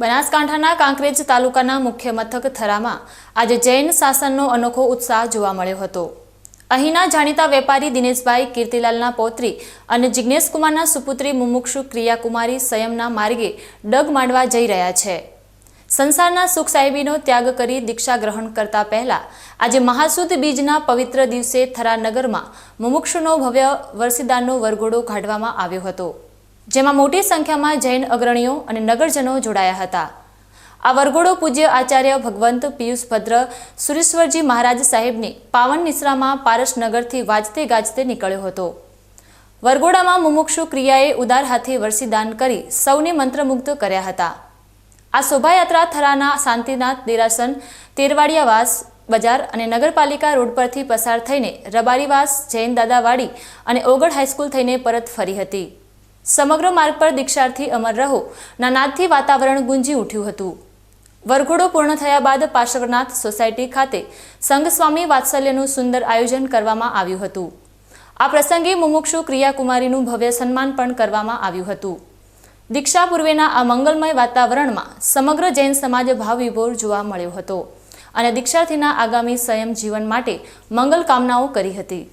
બનાસકાંઠાના કાંકરેજ તાલુકાના મુખ્ય મથક થરામાં આજે જૈન શાસનનો અનોખો ઉત્સાહ જોવા મળ્યો હતો. અહીંના જાણીતા વેપારી દિનેશભાઈ કીર્તિલાલના પૌત્રી અને જિજ્ઞેશકુમારના સુપુત્રી મુમુક્ષુ ક્રિયાકુમારી સંયમના માર્ગે ડગ માંડવા જઈ રહ્યા છે. સંસારના સુખ સાહેબીનો ત્યાગ કરી દીક્ષા ગ્રહણ કરતા પહેલા આજે મહાસુદ બીજના પવિત્ર દિવસે થરા નગરમાં મુમુક્ષુનો ભવ્ય વરસીદાનનો વરઘોડો કાઢવામાં આવ્યો હતો. જેમાં મોટી સંખ્યામાં જૈન અગ્રણીઓ અને નગરજનો જોડાયા હતા. આ વરઘોડો પૂજ્ય આચાર્ય ભગવંત પિયુષ ભદ્ર સુરેશ્વરજી મહારાજ સાહેબની પાવન નિશ્રામાં પારસનગરથી વાજતે ગાજતે નીકળ્યો હતો. વરઘોડામાં મુમુક્ષુ ક્રિયાએ ઉદાર હાથે વરસીદાન કરી સૌને મંત્રમુગ્ધ કર્યા હતા. આ શોભાયાત્રા થરાના શાંતિનાથ દેરાસન, તેરવાડિયાવાસ બજાર અને નગરપાલિકા રોડ પરથી પસાર થઈને રબારીવાસ, જૈન દાદાવાડી અને ઓગળ હાઈસ્કૂલ થઈને પરત ફરી હતી. સમગ્ર માર્ગ પર દીક્ષાર્થી અમર રહો. ના નાદથી વાતાવરણ ગુંજી ઉઠ્યું હતું. વરઘોડો પૂર્ણ થયા બાદ પાર્શ્વનાથ સોસાયટી ખાતે સંઘસ્વામી વાત્સલ્યનું સુંદર આયોજન કરવામાં આવ્યું હતું. આ પ્રસંગે મુમુક્ષુ ક્રિયાકુમારીનું ભવ્ય સન્માન પણ કરવામાં આવ્યું હતું. દીક્ષા પૂર્વેના આ મંગલમય વાતાવરણમાં સમગ્ર જૈન સમાજ ભાવવિભોર જોવા મળ્યો હતો અને દીક્ષાર્થીના આગામી સંયમ જીવન માટે મંગલ કામનાઓ કરી હતી.